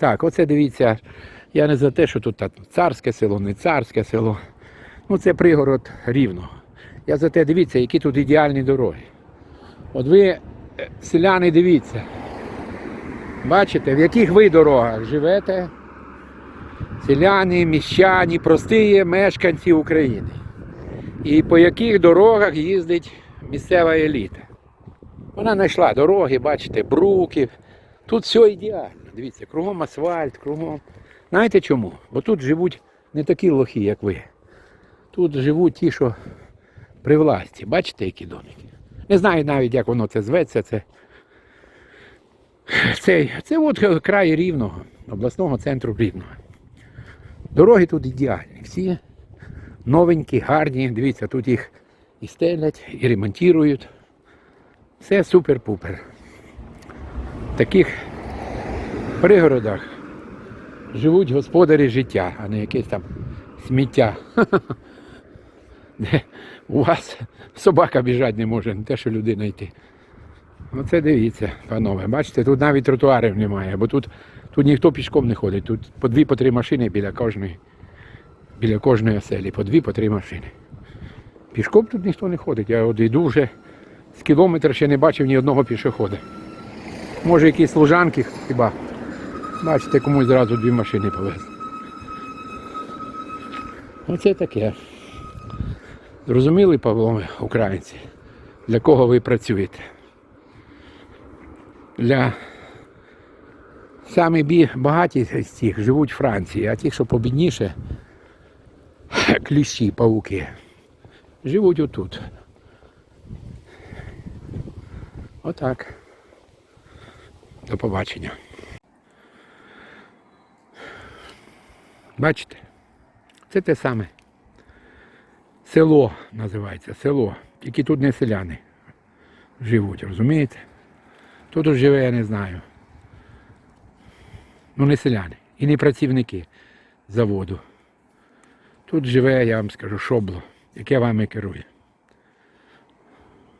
Так, оце дивіться, я не за те, що тут царське село, не царське село. Ну це пригород рівно. Я за те, дивіться, які тут ідеальні дороги. От ви, е, селяни, дивіться. Бачите, в яких ви дорогах живете? Селяни, міщані, прості мешканці України. І по яких дорогах їздить місцева еліта. Вона знайшла дороги, бачите, бруки. Тут все ідеально. Дивіться, кругом асфальт, кругом. Знаєте чому? Бо тут живуть не такі лохи, як ви. Тут живуть ті, що при власті. Бачите, які домики? Не знаю навіть, як воно це зветься. Це, це, це от край рівного, обласного центру рівного. Дороги тут ідеальні. Всі новенькі, гарні. Дивіться, тут їх і стелять, і ремонтують. Все супер-пупер. Таких пригородах живуть господарі життя, а не якесь там сміття. Де у вас собака біжати не може, не те, що людина йти. Оце дивіться, панове. Бачите, тут навіть тротуарів немає, бо тут, тут ніхто пішком не ходить. Тут по дві, по три машини біля кожної, біля кожної оселі, по дві, по три машини. Пішком тут ніхто не ходить. Я от йду вже з кілометра ще не бачив ні одного пішохода. Може якісь служанки хіба. Бачите, комусь зразу дві машини повезли. Оце таке. Зрозуміли, Павло, українці, для кого ви працюєте? Для самі багаті з цих живуть в Франції, а ті, що побідніше, кліщі, павуки, живуть отут. Отак. До побачення. Бачите? Це те саме. Село називається село. Тільки тут не селяни живуть, розумієте? Тут живе, я не знаю. Ну не селяни. І не працівники заводу. Тут живе, я вам скажу, шобло, яке вами керує.